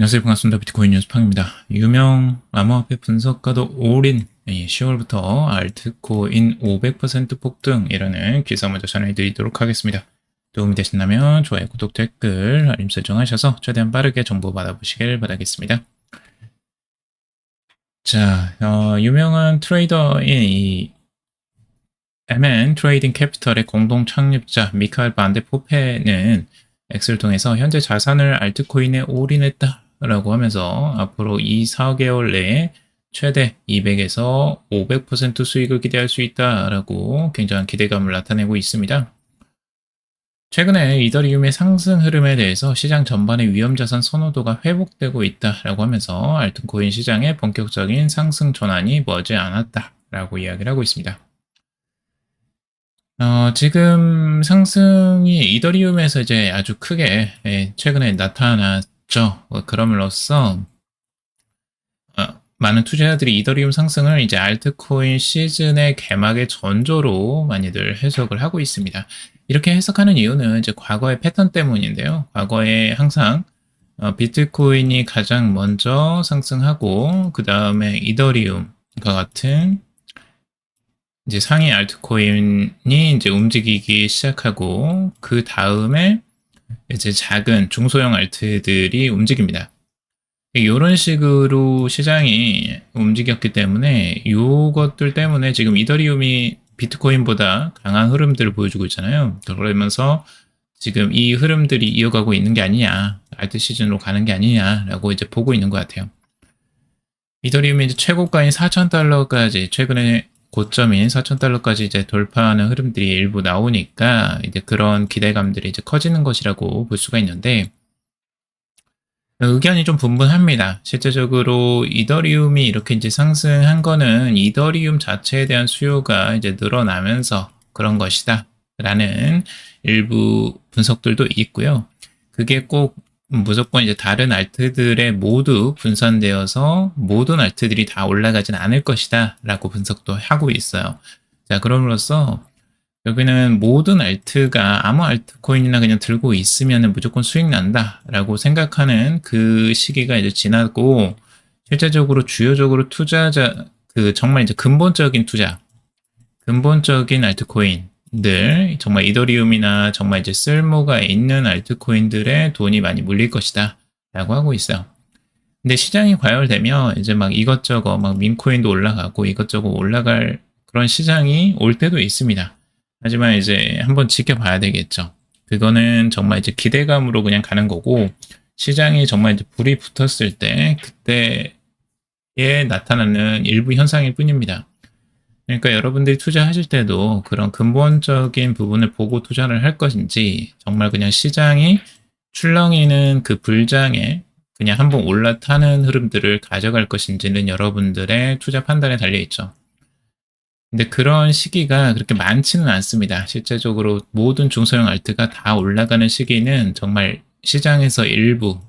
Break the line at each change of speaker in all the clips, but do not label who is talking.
안녕하세요. 반갑습니다. 비트코인 뉴스팡입니다. 유명 암호화폐 분석가도 올인 10월부터 알트코인 500% 폭등이라는 기사 먼저 전해드리도록 하겠습니다. 도움이 되신다면 좋아요, 구독, 댓글, 알림 설정하셔서 최대한 빠르게 정보 받아보시길 바라겠습니다. 자, 어, 유명한 트레이더인 이 MN 트레이딩 캐피털의 공동 창립자 미카엘 반데 포페는 X를 통해서 현재 자산을 알트코인에 올인했다 라고 하면서 앞으로 2, 4개월 내에 최대 200에서 500% 수익을 기대할 수 있다라고 굉장한 기대감을 나타내고 있습니다. 최근에 이더리움의 상승 흐름에 대해서 시장 전반의 위험자산 선호도가 회복되고 있다라고 하면서 알트코인 시장의 본격적인 상승 전환이 머지 않았다라고 이야기를 하고 있습니다. 어, 지금 상승이 이더리움에서 이제 아주 크게 예, 최근에 나타 났죠. 어, 그럼으로써 어, 많은 투자자들이 이더리움 상승을 이제 알트코인 시즌의 개막의 전조로 많이들 해석을 하고 있습니다. 이렇게 해석하는 이유는 이제 과거의 패턴 때문인데요. 과거에 항상 어, 비트코인이 가장 먼저 상승하고 그 다음에 이더리움과 같은 이제 상위 알트코인이 이제 움직이기 시작하고 그 다음에 이제 작은 중소형 알트들이 움직입니다. 이런 식으로 시장이 움직였기 때문에 이것들 때문에 지금 이더리움이 비트코인보다 강한 흐름들을 보여주고 있잖아요. 그러면서 지금 이 흐름들이 이어가고 있는 게 아니냐, 알트 시즌으로 가는 게 아니냐라고 이제 보고 있는 것 같아요. 이더리움이 이제 최고가인 4,000달러까지 최근에 고점인 4,000달러까지 이제 돌파하는 흐름들이 일부 나오니까 이제 그런 기대감들이 이제 커지는 것이라고 볼 수가 있는데 의견이 좀 분분합니다. 실제적으로 이더리움이 이렇게 이제 상승한 거는 이더리움 자체에 대한 수요가 이제 늘어나면서 그런 것이다. 라는 일부 분석들도 있고요. 그게 꼭 무조건 이제 다른 알트들의 모두 분산되어서 모든 알트들이 다 올라가진 않을 것이다 라고 분석도 하고 있어요. 자, 그럼으로써 여기는 모든 알트가 아무 알트코인이나 그냥 들고 있으면 무조건 수익 난다 라고 생각하는 그 시기가 이제 지나고 실제적으로 주요적으로 투자자, 그 정말 이제 근본적인 투자, 근본적인 알트코인, 들 정말 이더리움이나 정말 이제 쓸모가 있는 알트코인들의 돈이 많이 물릴 것이다 라고 하고 있어요. 근데 시장이 과열되면 이제 막 이것저것 막 민코인도 올라가고 이것저것 올라갈 그런 시장이 올 때도 있습니다. 하지만 이제 한번 지켜봐야 되겠죠. 그거는 정말 이제 기대감으로 그냥 가는 거고 시장이 정말 이제 불이 붙었을 때 그때에 나타나는 일부 현상일 뿐입니다. 그러니까 여러분들이 투자하실 때도 그런 근본적인 부분을 보고 투자를 할 것인지 정말 그냥 시장이 출렁이는 그 불장에 그냥 한번 올라타는 흐름들을 가져갈 것인지는 여러분들의 투자 판단에 달려 있죠. 근데 그런 시기가 그렇게 많지는 않습니다. 실제적으로 모든 중소형 알트가 다 올라가는 시기는 정말 시장에서 일부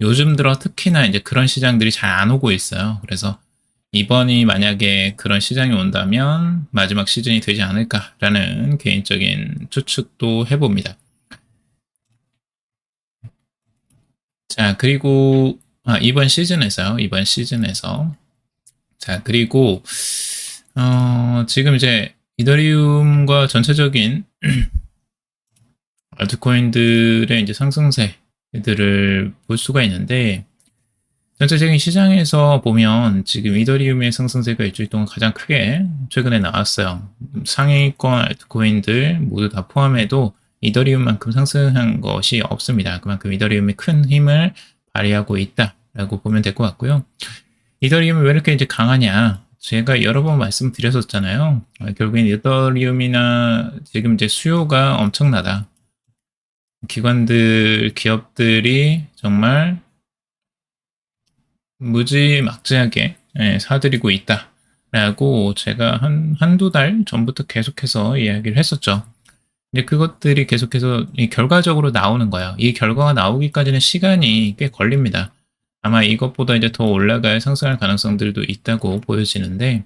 요즘 들어 특히나 이제 그런 시장들이 잘 안 오고 있어요. 그래서 이번이 만약에 그런 시장이 온다면 마지막 시즌이 되지 않을까라는 개인적인 추측도 해봅니다. 자, 그리고 아, 이번 시즌에서요. 이번 시즌에서 자, 그리고 어, 지금 이제 이더리움과 전체적인 알트코인들의 이제 상승세들을 볼 수가 있는데 전체적인 시장에서 보면 지금 이더리움의 상승세가 일주일 동안 가장 크게 최근에 나왔어요. 상위권 알트코인들 모두 다 포함해도 이더리움만큼 상승한 것이 없습니다. 그만큼 이더리움이 큰 힘을 발휘하고 있다라고 보면 될 것 같고요. 이더리움이 왜 이렇게 이제 강하냐? 제가 여러 번 말씀드렸었잖아요. 결국엔 이더리움이나 지금 이제 수요가 엄청나다. 기관들, 기업들이 정말 무지막지하게 예, 사들이고 있다 라고 제가 한 한두 달 전부터 계속해서 이야기를 했었죠. 근데 그것들이 계속해서 결과적으로 나오는 거예요. 이 결과가 나오기까지는 시간이 꽤 걸립니다. 아마 이것보다 이제 더 올라갈 상승할 가능성들도 있다고 보여지는데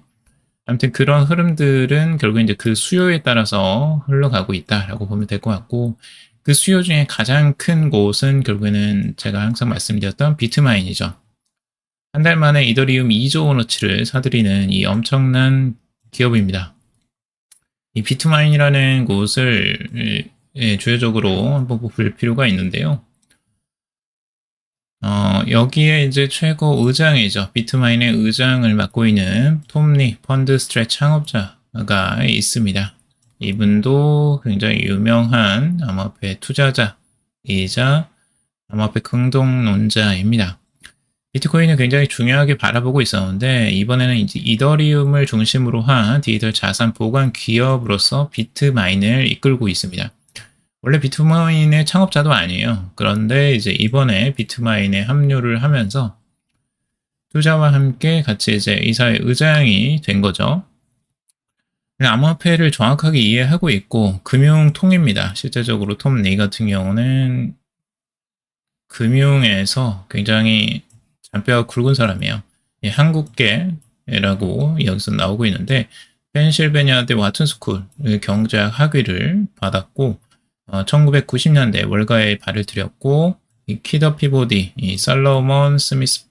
아무튼 그런 흐름들은 결국 이제 그 수요에 따라서 흘러가고 있다라고 보면 될 것 같고 그 수요 중에 가장 큰 곳은 결국에는 제가 항상 말씀드렸던 비트마인이죠. 한 달 만에 이더리움 2조 원어치를 사들이는 이 엄청난 기업입니다. 이 비트마인이라는 곳을 예, 주요적으로 한번 볼 필요가 있는데요. 어, 여기에 이제 최고 의장이죠. 비트마인의 의장을 맡고 있는 톰리 펀드 스트레 창업자가 있습니다. 이분도 굉장히 유명한 암호화폐 투자자이자 암호화폐 긍동론자입니다. 비트코인을 굉장히 중요하게 바라보고 있었는데 이번에는 이제 이더리움을 중심으로 한 디지털 자산 보관 기업으로서 비트마인을 이끌고 있습니다. 원래 비트마인의 창업자도 아니에요. 그런데 이제 이번에 비트마인에 합류를 하면서 투자와 함께 같이 이제 이사의 의장이 된 거죠. 암호화폐를 정확하게 이해하고 있고 금융통입니다. 실제적으로 톰 네이 같은 경우는 금융에서 굉장히 잔뼈가 굵은 사람이에요. 한국계라고 여기서 나오고 있는데 펜실베니아대 와튼스쿨 경제학 학위를 받았고 어, 1990년대 월가에 발을 들였고 이 키더 피보디, 이 살로몬 스미스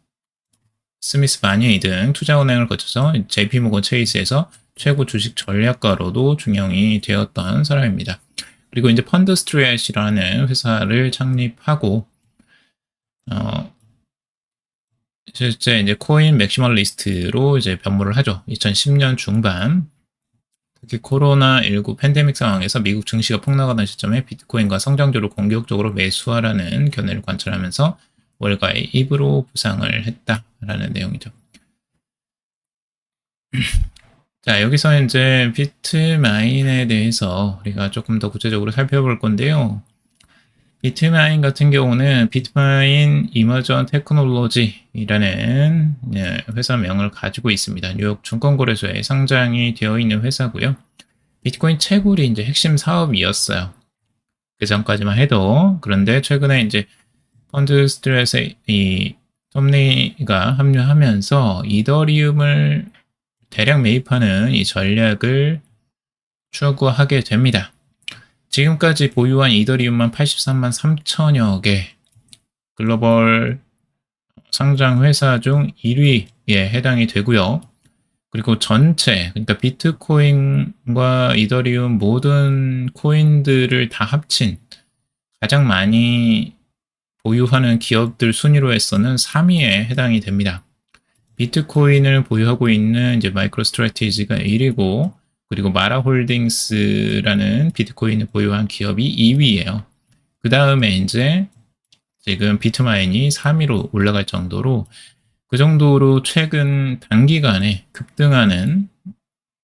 스미스 바니이 등 투자은행을 거쳐서 JP 모건 체이스에서 최고 주식 전략가로도 중용이 되었던 사람입니다. 그리고 이제 펀드 스트레이트라는 회사를 창립하고 어, 실제 이제 코인 맥시멀 리스트로 이제 변모를 하죠. 2010년 중반 특히 코로나19 팬데믹 상황에서 미국 증시가 폭락하던 시점에 비트코인과 성장주를 공격적으로 매수하라는 견해를 관찰하면서 월가의 입으로 부상을 했다라는 내용이죠. 자, 여기서 이제 비트마인에 대해서 우리가 조금 더 구체적으로 살펴볼 건데요. 비트마인 같은 경우는 비트마인 이머전 테크놀로지라는 예, 회사명을 가지고 있습니다. 뉴욕 증권거래소에 상장이 되어 있는 회사고요. 비트코인 채굴이 이제 핵심 사업이었어요. 그 전까지만 해도 그런데 최근에 이제 펀드 스트레스에 이 톱니가 합류하면서 이더리움을 대량 매입하는 이 전략을 추구하게 됩니다. 지금까지 보유한 이더리움만 83만 3천여 개 글로벌 상장 회사 중 1위에 해당이 되고요. 그리고 전체 그러니까 비트코인과 이더리움 모든 코인들을 다 합친 가장 많이 보유하는 기업들 순위로 해서는 3위에 해당이 됩니다. 비트코인을 보유하고 있는 이제 마이크로 스트래티지가 1위고 그리고 마라홀딩스라는 비트코인을 보유한 기업이 2위예요. 그 다음에 이제 지금 비트마인이 3위로 올라갈 정도로 그 정도로 최근 단기간에 급등하는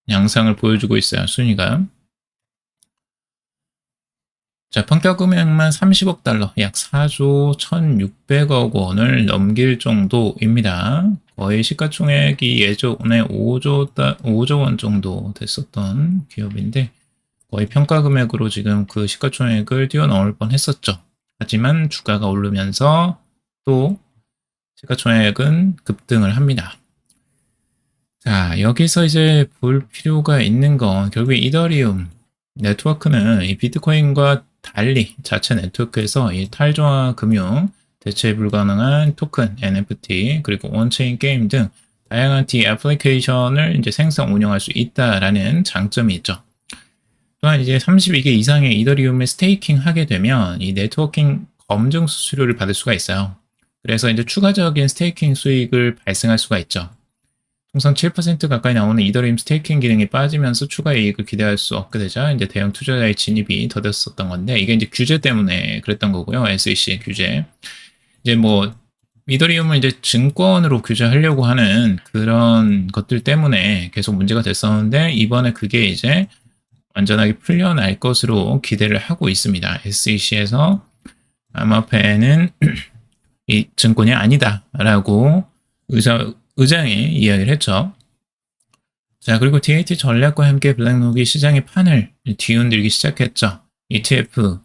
양상을 보여주고 있어요. 순위가. 자, 평가 금액만 30억 달러, 약 4조 1,600억 원을 넘길 정도입니다. 거의 시가총액이 예전에 5조, 5조 원 정도 됐었던 기업인데 거의 평가 금액으로 지금 그 시가총액을 뛰어넘을 뻔 했었죠. 하지만 주가가 오르면서 또 시가총액은 급등을 합니다. 자, 여기서 이제 볼 필요가 있는 건 결국 이더리움 네트워크는 이 비트코인과 달리 자체 네트워크에서 이 탈중화 금융 대체 불가능한 토큰, NFT, 그리고 온체인 게임 등 다양한 D 애플리케이션을 이제 생성 운영할 수 있다라는 장점이 있죠. 또한 이제 32개 이상의 이더리움을 스테이킹 하게 되면 이 네트워킹 검증 수수료를 받을 수가 있어요. 그래서 이제 추가적인 스테이킹 수익을 발생할 수가 있죠. 통상 7% 가까이 나오는 이더리움 스테이킹 기능이 빠지면서 추가 이익을 기대할 수 없게 되자 이제 대형 투자자의 진입이 더뎠었던 건데 이게 이제 규제 때문에 그랬던 거고요. SEC 규제. 이제 뭐 이더리움을 이제 증권으로 규제하려고 하는 그런 것들 때문에 계속 문제가 됐었는데 이번에 그게 이제 완전하게 풀려날 것으로 기대를 하고 있습니다. SEC에서 암호화폐는 이 증권이 아니다라고 의사, 의장이 이야기를 했죠. 자, 그리고 DAT 전략과 함께 블랙록이 시장의 판을 뒤흔들기 시작했죠. ETF가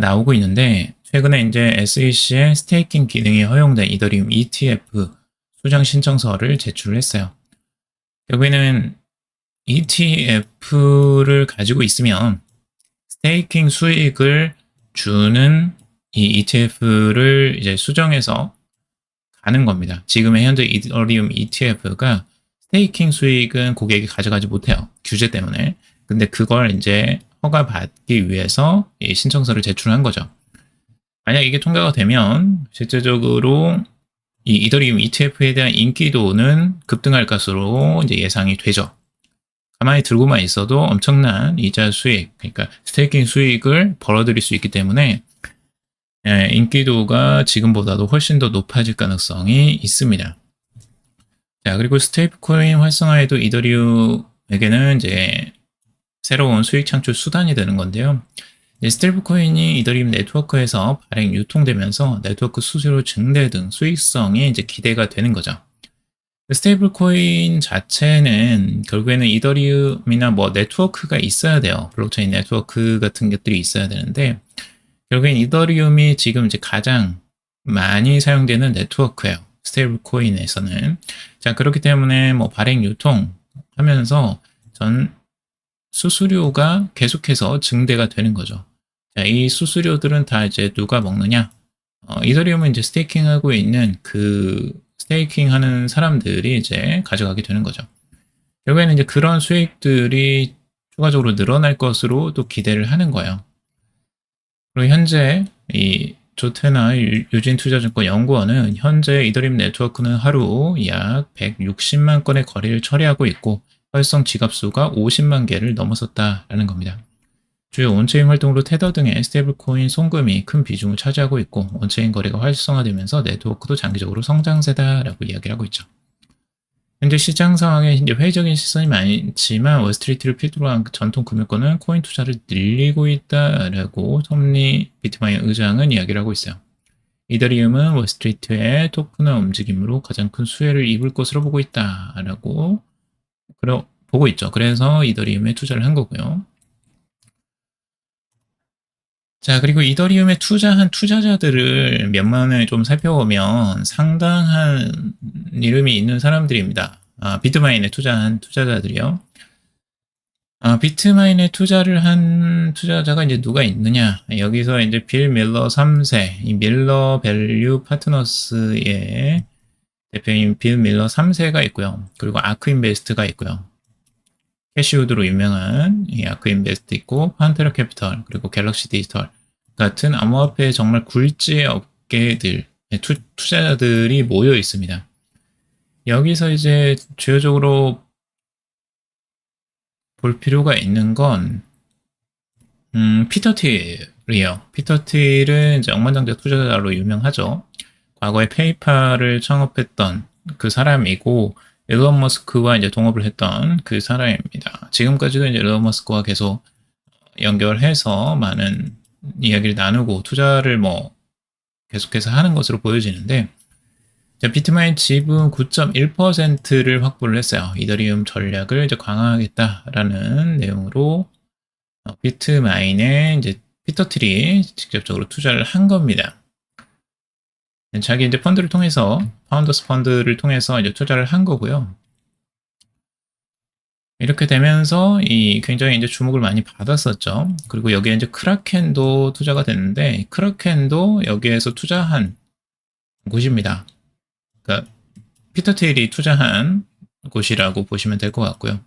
나오고 있는데 최근에 이제 SEC의 스테이킹 기능이 허용된 이더리움 ETF 수장 신청서를 제출했어요. 결국에는 ETF를 가지고 있으면 스테이킹 수익을 주는 이 ETF를 이제 수정해서 가는 겁니다. 지금의 현재 이더리움 ETF가 스테이킹 수익은 고객이 가져가지 못해요. 규제 때문에. 근데 그걸 이제 허가 받기 위해서 이 신청서를 제출한 거죠. 만약 이게 통과가 되면 실제적으로 이 이더리움 ETF에 대한 인기도는 급등할 것으로 이제 예상이 되죠. 가만히 들고만 있어도 엄청난 이자 수익, 그러니까 스테이킹 수익을 벌어들일 수 있기 때문에 예, 인기도가 지금보다도 훨씬 더 높아질 가능성이 있습니다. 자, 그리고 스테이플 코인 활성화에도 이더리움에게는 이제 새로운 수익 창출 수단이 되는 건데요. 스테이블 코인이 이더리움 네트워크에서 발행 유통되면서 네트워크 수수료 증대 등 수익성이 이제 기대가 되는 거죠. 스테이블 코인 자체는 결국에는 이더리움이나 뭐 네트워크가 있어야 돼요. 블록체인 네트워크 같은 것들이 있어야 되는데 결국엔 이더리움이 지금 이제 가장 많이 사용되는 네트워크예요. 스테이블 코인에서는. 자, 그렇기 때문에 뭐 발행 유통 하면서 전 수수료가 계속해서 증대가 되는 거죠. 자, 이 수수료들은 다 이제 누가 먹느냐? 어, 이더리움은 이제 스테이킹하고 있는 그 스테이킹 하는 사람들이 이제 가져가게 되는 거죠. 결국에는 이제 그런 수익들이 추가적으로 늘어날 것으로 또 기대를 하는 거예요. 그리고 현재 이 조태나 유진투자증권 연구원은 현재 이더리움 네트워크는 하루 약 160만 건의 거래를 처리하고 있고 활성 지갑수가 50만 개를 넘어섰다라는 겁니다. 주요 온체인 활동으로 테더 등의 스테이블코인 송금이 큰 비중을 차지하고 있고 온체인 거래가 활성화되면서 네트워크도 장기적으로 성장세다라고 이야기를 하고 있죠. 현재 시장 상황에 이제 회의적인 시선이 많지만 월스트리트를 필두로 한 전통 금융권은 코인 투자를 늘리고 있다라고 톱니 비트마인 의장은 이야기를 하고 있어요. 이더리움은 월스트리트의 토큰화 움직임으로 가장 큰 수혜를 입을 것으로 보고 있다라고 보고 있죠. 그래서 이더리움에 투자를 한 거고요. 자, 그리고 이더리움에 투자한 투자자들을 몇만을 좀 살펴보면 상당한 이름이 있는 사람들입니다. 아, 비트마인에 투자한 투자자들이요. 아, 비트마인에 투자를 한 투자자가 이제 누가 있느냐. 여기서 이제 빌 밀러 3세, 이 밀러 밸류 파트너스의 대표인 빌 밀러 3세가 있고요. 그리고 아크 인베스트가 있고요. 캐시우드로 유명한 이 아크 인베스트 있고 판테라 캐피털 그리고 갤럭시 디지털 같은 암호화폐 정말 굴지 업계들 투, 투자자들이 모여 있습니다. 여기서 이제 주요적으로 볼 필요가 있는 건 음, 피터 틸이에요. 피터 틸은 이제 억만장자 투자자로 유명하죠. 과거에 페이팔을 창업했던 그 사람이고 일론 머스크와 이제 동업을 했던 그 사람입니다. 지금까지도 이제 일론 머스크와 계속 연결해서 많은 이야기를 나누고 투자를 뭐 계속해서 하는 것으로 보여지는데 비트마인 지분 9.1%를 확보를 했어요. 이더리움 전략을 이제 강화하겠다라는 내용으로 어, 비트마인에 이제 피터 트리 직접적으로 투자를 한 겁니다. 자기 이제 펀드를 통해서 파운더스 펀드를 통해서 이제 투자를 한 거고요. 이렇게 되면서 이 굉장히 이제 주목을 많이 받았었죠. 그리고 여기에 이제 크라켄도 투자가 됐는데 크라켄도 여기에서 투자한 곳입니다. 그러니까 피터 테일이 투자한 곳이라고 보시면 될 것 같고요.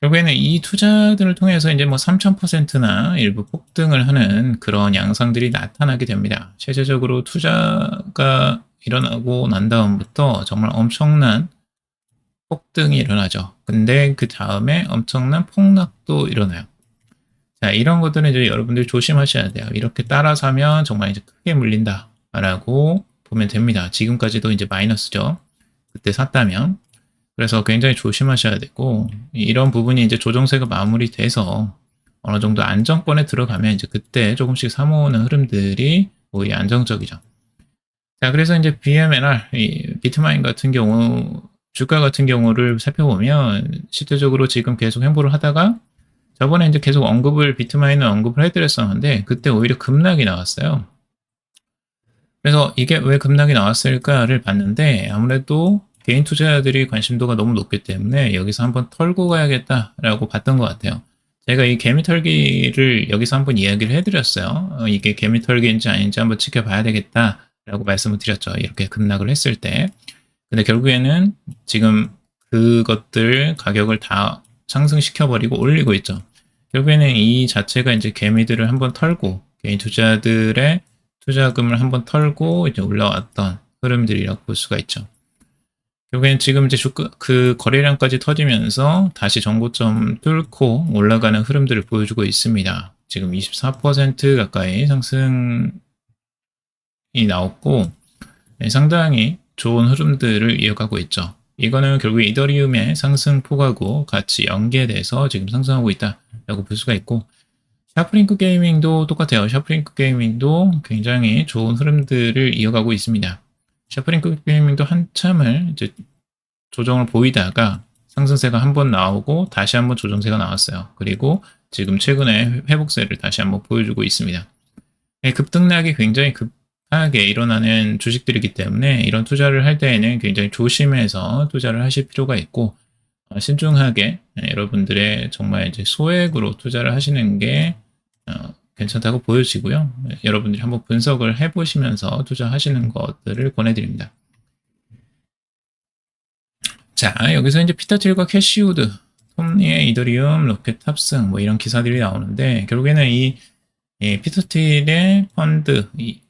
결국에는 이 투자들을 통해서 이제 뭐 3000%나 일부 폭등을 하는 그런 양상들이 나타나게 됩니다. 최저적으로 투자가 일어나고 난 다음부터 정말 엄청난 폭등이 일어나죠. 근데 그 다음에 엄청난 폭락도 일어나요. 자, 이런 것들은 이제 여러분들 조심하셔야 돼요. 이렇게 따라 사면 정말 이제 크게 물린다. 라고 보면 됩니다. 지금까지도 이제 마이너스죠. 그때 샀다면. 그래서 굉장히 조심하셔야 되고 이런 부분이 이제 조정세가 마무리돼서 어느 정도 안정권에 들어가면 이제 그때 조금씩 사모으는 흐름들이 오히려 안정적이죠. 자, 그래서 이제 BMNR, 비트마인 같은 경우 주가 같은 경우를 살펴보면 실제적으로 지금 계속 행보를 하다가 저번에 이제 계속 언급을 비트마인은 언급을 해드렸었는데 그때 오히려 급락이 나왔어요. 그래서 이게 왜 급락이 나왔을까를 봤는데 아무래도 개인 투자자들이 관심도가 너무 높기 때문에 여기서 한번 털고 가야겠다라고 봤던 것 같아요. 제가 이 개미털기를 여기서 한번 이야기를 해드렸어요. 어, 이게 개미털기인지 아닌지 한번 지켜봐야 되겠다라고 말씀을 드렸죠. 이렇게 급락을 했을 때. 근데 결국에는 지금 그것들 가격을 다 상승시켜버리고 올리고 있죠. 결국에는 이 자체가 이제 개미들을 한번 털고 개인 투자들의 투자금을 한번 털고 이제 올라왔던 흐름들이라고 볼 수가 있죠. 결국엔 지금 이제 주가, 그 거래량까지 터지면서 다시 정고점 뚫고 올라가는 흐름들을 보여주고 있습니다. 지금 24% 가까이 상승이 나왔고 네, 상당히 좋은 흐름들을 이어가고 있죠. 이거는 결국 이더리움의 상승폭하고 같이 연계돼서 지금 상승하고 있다라고 볼 수가 있고 샤프링크 게이밍도 똑같아요. 샤프링크 게이밍도 굉장히 좋은 흐름들을 이어가고 있습니다. 샤프링크 게이밍도 한참을 이제 조정을 보이다가 상승세가 한 번 나오고 다시 한번 조정세가 나왔어요. 그리고 지금 최근에 회복세를 다시 한번 보여주고 있습니다. 예, 급등락이 굉장히 급하게 일어나는 주식들이기 때문에 이런 투자를 할 때에는 굉장히 조심해서 투자를 하실 필요가 있고 어, 신중하게 예, 여러분들의 정말 이제 소액으로 투자를 하시는 게 어, 괜찮다고 보여지고요. 예, 여러분들이 한번 분석을 해보시면서 투자하시는 것들을 권해드립니다. 자, 여기서 이제 피터틸과 캐시우드, 톱니의 이더리움, 로켓 탑승, 뭐 이런 기사들이 나오는데, 결국에는 이, 이 피터틸의 펀드, 이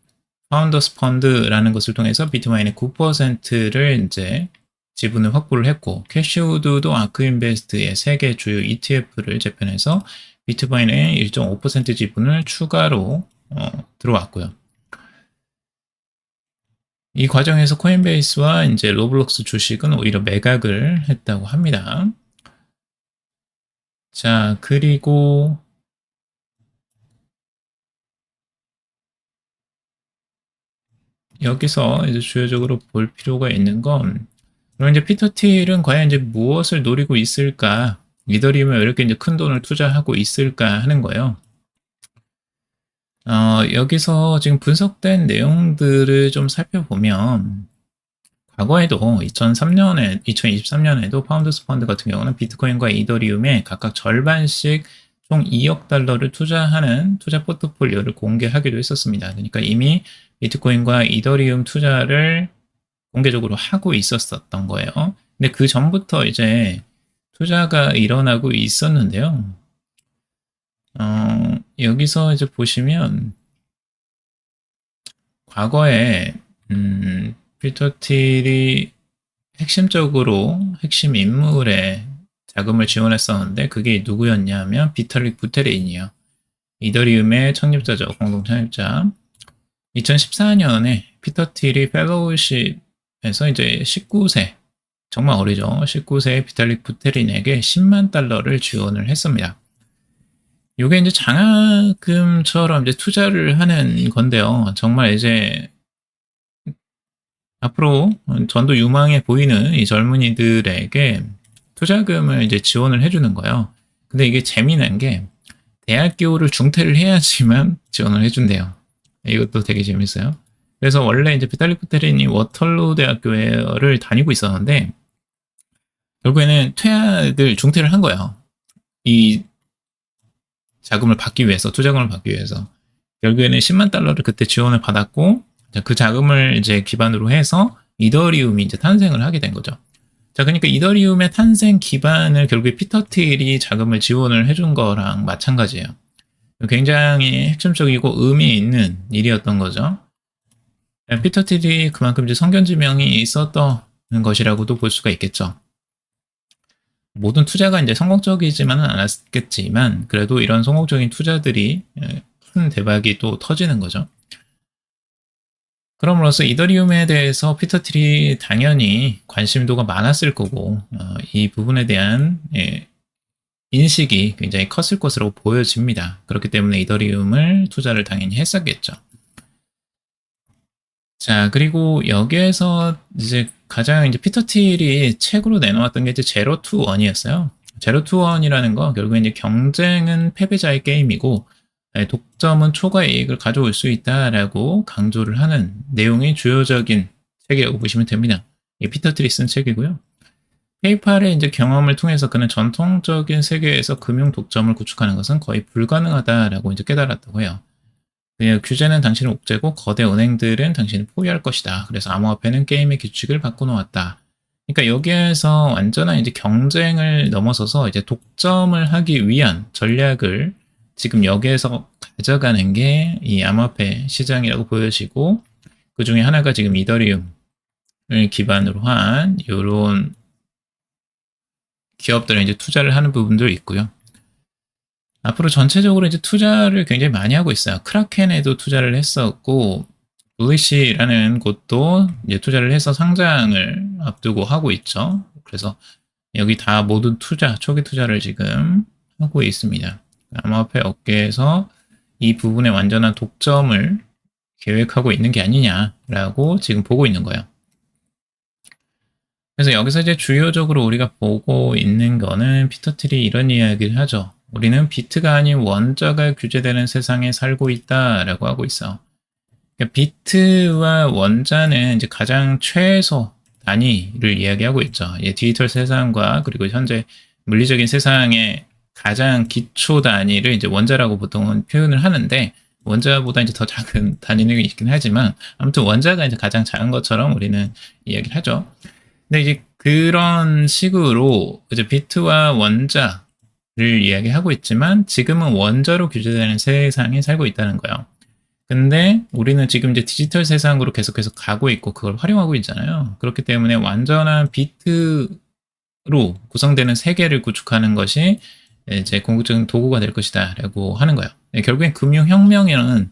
파운더스 펀드라는 것을 통해서 비트마인의 9%를 이제 지분을 확보를 했고, 캐시우드도 아크인베스트의 세계 주요 ETF를 재편해서 비트마인의 1.5% 지분을 추가로 어, 들어왔고요. 이 과정에서 코인베이스와 이제 로블록스 주식은 오히려 매각을 했다고 합니다. 자, 그리고 여기서 이제 주요적으로 볼 필요가 있는 건 그럼 이제 피터 틸은 과연 이제 무엇을 노리고 있을까? 이더리움에 이렇게 이제 큰 돈을 투자하고 있을까 하는 거예요. 어, 여기서 지금 분석된 내용들을 좀 살펴보면 과거에도 2003년에 2023년에도 파운드스 펀드 같은 경우는 비트코인과 이더리움에 각각 절반씩 총 2억 달러를 투자하는 투자 포트폴리오를 공개하기도 했었습니다. 그러니까 이미 비트코인과 이더리움 투자를 공개적으로 하고 있었던 거예요. 근데 그 전부터 이제 투자가 일어나고 있었는데요. 어, 여기서 이제 보시면 과거에 음, 피터 틸이 핵심적으로 핵심 인물에 자금을 지원했었는데 그게 누구였냐면 비털릭 부테레인이요. 이더리움의 창립자죠. 공동 창립자. 2014년에 피터 틸이 펠로우십에서 이제 19세 정말 어리죠. 19세의 비탈릭 부테린에게 10만 달러를 지원을 했습니다. 이게 이제 장학금처럼 이제 투자를 하는 건데요. 정말 이제 앞으로 전도 유망해 보이는 이 젊은이들에게 투자금을 이제 지원을 해주는 거예요. 근데 이게 재미난 게 대학교를 중퇴를 해야지만 지원을 해준대요. 이것도 되게 재밌어요. 그래서 원래 이제 비탈리 코테린이 워털루 대학교를 다니고 있었는데 결국에는 퇴학을 중퇴를 한 거예요. 이 자금을 받기 위해서, 투자금을 받기 위해서. 결국에는 10만 달러를 그때 지원을 받았고, 그 자금을 이제 기반으로 해서 이더리움이 이제 탄생을 하게 된 거죠. 자, 그러니까 이더리움의 탄생 기반을 결국에 피터 틸이 자금을 지원을 해준 거랑 마찬가지예요. 굉장히 핵심적이고 의미 있는 일이었던 거죠. 피터 틸이 그만큼 이제 성견지명이 있었던 것이라고도 볼 수가 있겠죠. 모든 투자가 이제 성공적이지만은 않았겠지만 그래도 이런 성공적인 투자들이 예, 큰 대박이 또 터지는 거죠. 그럼으로써 이더리움에 대해서 피터 틸이 당연히 관심도가 많았을 거고 어, 이 부분에 대한 예, 인식이 굉장히 컸을 것으로 보여집니다. 그렇기 때문에 이더리움을 투자를 당연히 했었겠죠. 자, 그리고 여기에서 이제 가장 이제 피터 틸이 책으로 내놓았던 게 이제 제로 투 원이었어요. 제로 투 원이라는 거 결국에 이제 경쟁은 패배자의 게임이고 네, 독점은 초과 이익을 가져올 수 있다라고 강조를 하는 내용이 주요적인 책이라고 보시면 됩니다. 이 피터 틸이 쓴 책이고요. 페이팔의 이제 경험을 통해서 그는 전통적인 세계에서 금융 독점을 구축하는 것은 거의 불가능하다라고 이제 깨달았다고 해요. 그냥 규제는 당신의 옥죄고 거대 은행들은 당신을 포위할 것이다. 그래서 암호화폐는 게임의 규칙을 바꿔놓았다. 그러니까 여기에서 완전한 이제 경쟁을 넘어서서 이제 독점을 하기 위한 전략을 지금 여기에서 가져가는 게 이 암호화폐 시장이라고 보여지고 그 중에 하나가 지금 이더리움을 기반으로 한 이런 기업들에 이제 투자를 하는 부분도 있고요. 앞으로 전체적으로 이제 투자를 굉장히 많이 하고 있어요. 크라켄에도 투자를 했었고, 블리시라는 곳도 이제 투자를 해서 상장을 앞두고 하고 있죠. 그래서 여기 다 모든 투자, 초기 투자를 지금 하고 있습니다. 암호화폐 업계에서 이 부분의 완전한 독점을 계획하고 있는 게 아니냐라고 지금 보고 있는 거예요. 그래서 여기서 이제 주요적으로 우리가 보고 있는 거는 피터틀이 이런 이야기를 하죠. 우리는 비트가 아닌 원자가 규제되는 세상에 살고 있다라고 하고 있어. 그러니까 비트와 원자는 이제 가장 최소 단위를 이야기하고 있죠. 예, 디지털 세상과 그리고 현재 물리적인 세상의 가장 기초 단위를 이제 원자라고 보통은 표현을 하는데 원자보다 이제 더 작은 단위는 있긴 하지만 아무튼 원자가 이제 가장 작은 것처럼 우리는 이야기를 하죠. 근데 이제 그런 식으로 이제 비트와 원자 를 이야기하고 있지만 지금은 원자로 규제되는 세상에 살고 있다는 거예요. 근데 우리는 지금 이제 디지털 세상으로 계속해서 가고 있고 그걸 활용하고 있잖아요. 그렇기 때문에 완전한 비트로 구성되는 세계를 구축하는 것이 이제 궁극적인 도구가 될 것이다라고 하는 거예요. 네, 결국엔 금융혁명에는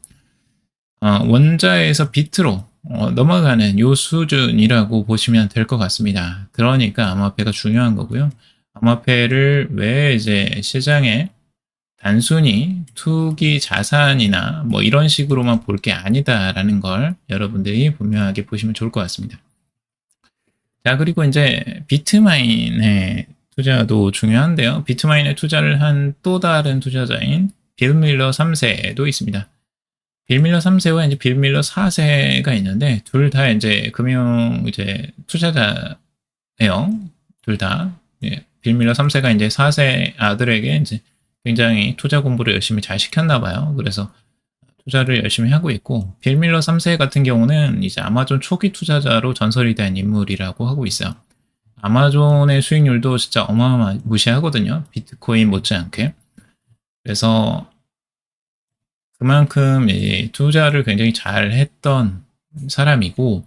어, 원자에서 비트로 어, 넘어가는 요 수준이라고 보시면 될 것 같습니다. 그러니까 암호화폐가 중요한 거고요. 암호화폐를 왜 이제 시장에 단순히 투기 자산이나 뭐 이런 식으로만 볼 게 아니다라는 걸 여러분들이 분명하게 보시면 좋을 것 같습니다. 자, 그리고 이제 비트마인의 투자도 중요한데요. 비트마인에 투자를 한 또 다른 투자자인 빌 밀러 3세도 있습니다. 빌 밀러 3세와 이제 빌 밀러 4세가 있는데 둘 다 이제 금융 이제 투자자예요. 둘 다. 예. 빌 밀러 3세가 이제 4세 아들에게 이제 굉장히 투자 공부를 열심히 잘 시켰나 봐요. 그래서 투자를 열심히 하고 있고 빌 밀러 3세 같은 경우는 이제 아마존 초기 투자자로 전설이 된 인물이라고 하고 있어요. 아마존의 수익률도 진짜 어마어마 무시하거든요. 비트코인 못지않게. 그래서 그만큼 투자를 굉장히 잘 했던 사람이고,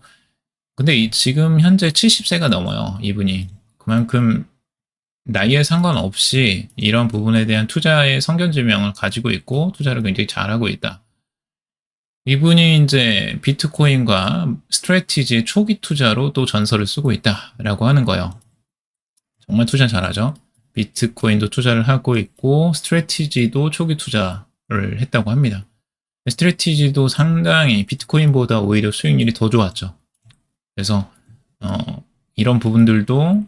근데 지금 현재 70세가 넘어요, 이분이. 그만큼 나이에 상관없이 이런 부분에 대한 투자의 성견지명을 가지고 있고, 투자를 굉장히 잘하고 있다. 이분이 이제 비트코인과 스트레티지의 초기 투자로 또 전설을 쓰고 있다라고 하는 거예요. 정말 투자 잘하죠. 비트코인도 투자를 하고 있고 스트레티지도 초기 투자를 했다고 합니다. 스트레티지도 상당히 비트코인보다 오히려 수익률이 더 좋았죠. 그래서 어, 이런 부분들도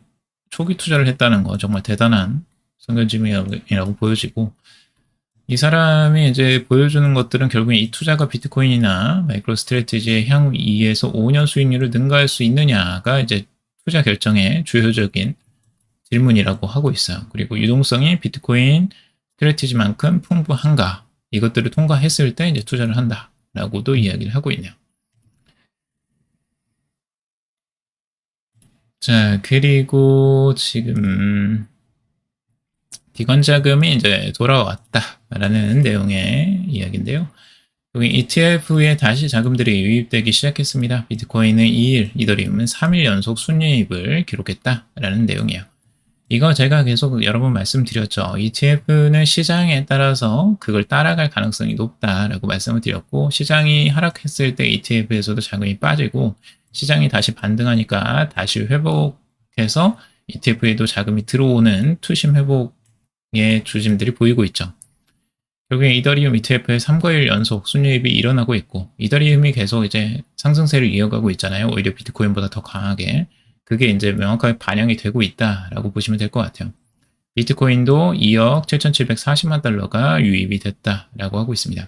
초기 투자를 했다는 거 정말 대단한 성견지명이라고 보여지고 이 사람이 이제 보여주는 것들은 결국 이 투자가 비트코인이나 마이크로 스트레티지의 향후 2에서 5년 수익률을 능가할 수 있느냐가 이제 투자 결정의 주요적인 질문이라고 하고 있어요. 그리고 유동성이 비트코인 스트레티지만큼 풍부한가 이것들을 통과했을 때 이제 투자를 한다라고도 이야기를 하고 있네요. 자, 그리고 지금 기관 자금이 이제 돌아왔다라는 내용의 이야기인데요. 여기 ETF에 다시 자금들이 유입되기 시작했습니다. 비트코인은 2일, 이더리움은 3일 연속 순유입을 기록했다라는 내용이에요. 이거 제가 계속 여러 번 말씀드렸죠. ETF는 시장에 따라서 그걸 따라갈 가능성이 높다라고 말씀을 드렸고, 시장이 하락했을 때 ETF에서도 자금이 빠지고, 시장이 다시 반등하니까 다시 회복해서 ETF에도 자금이 들어오는 투심 회복의 조짐들이 보이고 있죠. 결국에 이더리움 ETF의 3거일 연속 순유입이 일어나고 있고, 이더리움이 계속 이제 상승세를 이어가고 있잖아요. 오히려 비트코인보다 더 강하게. 그게 이제 명확하게 반영이 되고 있다라고 보시면 될 것 같아요. 비트코인도 2억 7,740만 달러가 유입이 됐다라고 하고 있습니다.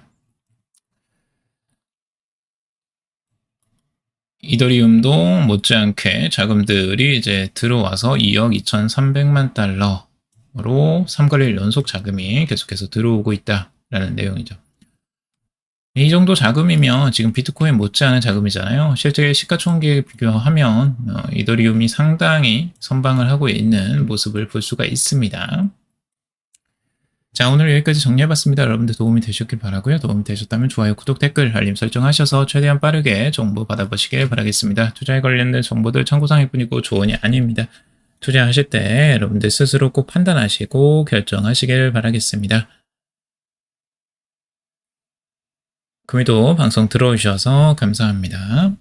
이더리움도 못지않게 자금들이 이제 들어와서 2억 2,300만 달러로 3거래일 연속 자금이 계속해서 들어오고 있다라는 내용이죠. 이 정도 자금이면 지금 비트코인 못지않은 자금이잖아요. 실제 시가총액에 비교하면 어, 이더리움이 상당히 선방을 하고 있는 모습을 볼 수가 있습니다. 자, 오늘 여기까지 정리해봤습니다. 여러분들 도움이 되셨길 바라고요. 도움이 되셨다면 좋아요, 구독, 댓글, 알림 설정하셔서 최대한 빠르게 정보 받아보시길 바라겠습니다. 투자에 관련된 정보들 참고사항일 뿐이고 조언이 아닙니다. 투자하실 때 여러분들 스스로 꼭 판단하시고 결정하시길 바라겠습니다. 금요도 방송 들어오셔서 감사합니다.